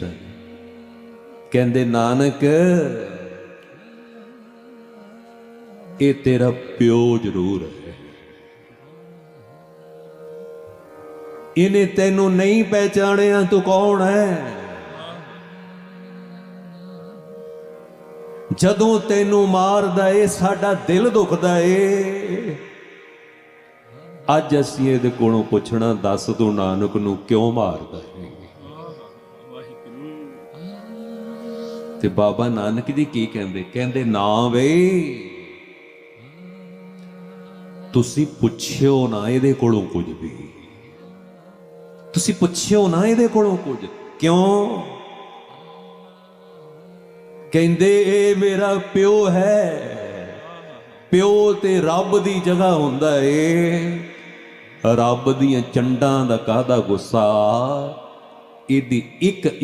ਸਨ ਕਹਿੰਦੇ, ਨਾਨਕ, ਇਹ ਤੇਰਾ ਪਿਓ ਜ਼ਰੂਰ ਹੈ। ਇਹਨੇ ਤੈਨੂੰ ਨਹੀਂ ਪਹਿਚਾਣਿਆ, ਤੂੰ ਕੌਣ ਹੈ? ਜਦੋਂ ਤੈਨੂੰ ਮਾਰਦਾ ਏ, ਸਾਡਾ ਦਿਲ ਦੁਖਦਾ ਏ। ਅੱਜ ਅਸੀਂ ਇਹਦੇ ਕੋਲੋਂ ਪੁੱਛਣਾ, ਦੱਸ ਤੂੰ ਨਾਨਕ ਨੂੰ ਕਿਉਂ ਮਾਰਦਾ ਏ? ਤੇ ਬਾਬਾ ਨਾਨਕ ਜੀ ਕੀ ਕਹਿੰਦੇ? ਕਹਿੰਦੇ, ਨਾ ਵੇ, ਤੁਸੀਂ ਪੁੱਛਿਓ ਨਾ ਇਹਦੇ ਕੋਲੋਂ ਕੁਝ ਵੀ। ਤੁਸੀਂ ਪੁੱਛਿਓ ਨਾ ਇਹਦੇ ਕੋਲੋਂ ਕੁਝ। ਕਿਉਂ? ਕਹਿੰਦੇ, ਇਹ ਮੇਰਾ ਪਿਓ ਹੈ। ਪਿਓ ਤੇ ਰੱਬ ਦੀ ਜਗ੍ਹਾ ਹੁੰਦਾ ਏ। ਰੱਬ ਦੀਆਂ ਚੰਡਾਂ ਦਾ ਕਾਹਦਾ ਗੁੱਸਾ? ਇਹਦੀ ਇੱਕ ਇੱਕ